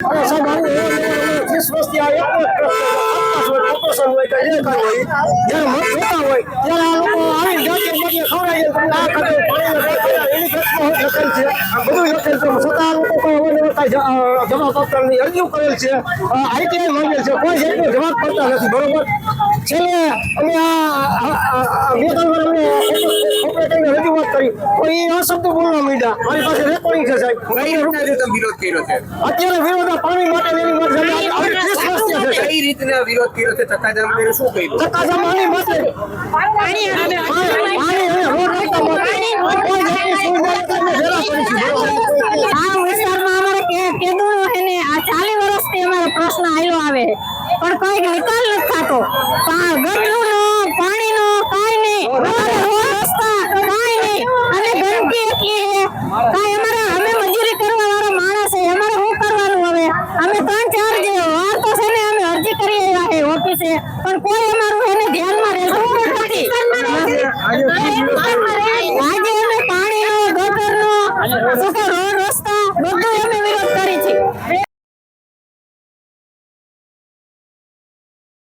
અરે સાહેબ આવું એવું નહીં, ત્રીસ વર્ષથી આ એક જ પ્રશ્ન છે. ઓપરેશન હોય કે જે કાંઈ હોય જ્યારે મત જોતા હોય ત્યારે આ લોકો આવીને જાતે બદલે ખવડાવીએ તમને આ ખાતે પાણીનો રેટ કર્યા, એની ઘટના હોય લખેલ આ બધું લખેલ છે. છતાં આ લોકો કોઈ અવારનવાર કાંઈ જ- અ, જવાબ આપતા નથી અરજીઓ કરેલ છે. આઈટીઆઈ માંગેલ છે. કોઈ જાતનો જવાબ કરતા નથી બરોબર? છેલ્લે અમે આ બે ત્રણ કરી. તો એ આ શબ્દ બોલવા માંડ્યા. મારી પાસે રેકોર્ડિંગ છે સાહેબ. કઈ રીતના જો તમે વિરોધ કર્યો છે? અત્યારે વિરોધ આ પાણી માટે એની માટે જમીન આવી ત્રીસ વર્ષથી છે સાહેબ. કઈ રીતના વિરોધ કર્યો છે? ચક્કાજામ કર્યો શું કર્યું? ચક્કાજામ આની માટે. પાણી પાણી અને રોડ રસ્તા માટે. કોઈ જાતની સુવિધા નથી, અમે હેરાન આ વિસ્તારમાં અમારે કેદુનો આ ચાલી વર્ષથી અમારો પ્રશ્ન આવ્યો આવે પણ કોઈ નિકાલ નથી થતો. આ ગટરનો અમે ત્રણ ચાર વાર તો છે ને અમે અરજી કરી આવ્યા છે ઓફિસે. પણ કોઈ અમારું એને ધ્યાનમાં રહેતું નથી. આજે અમે પાણીનો ગટરનો શું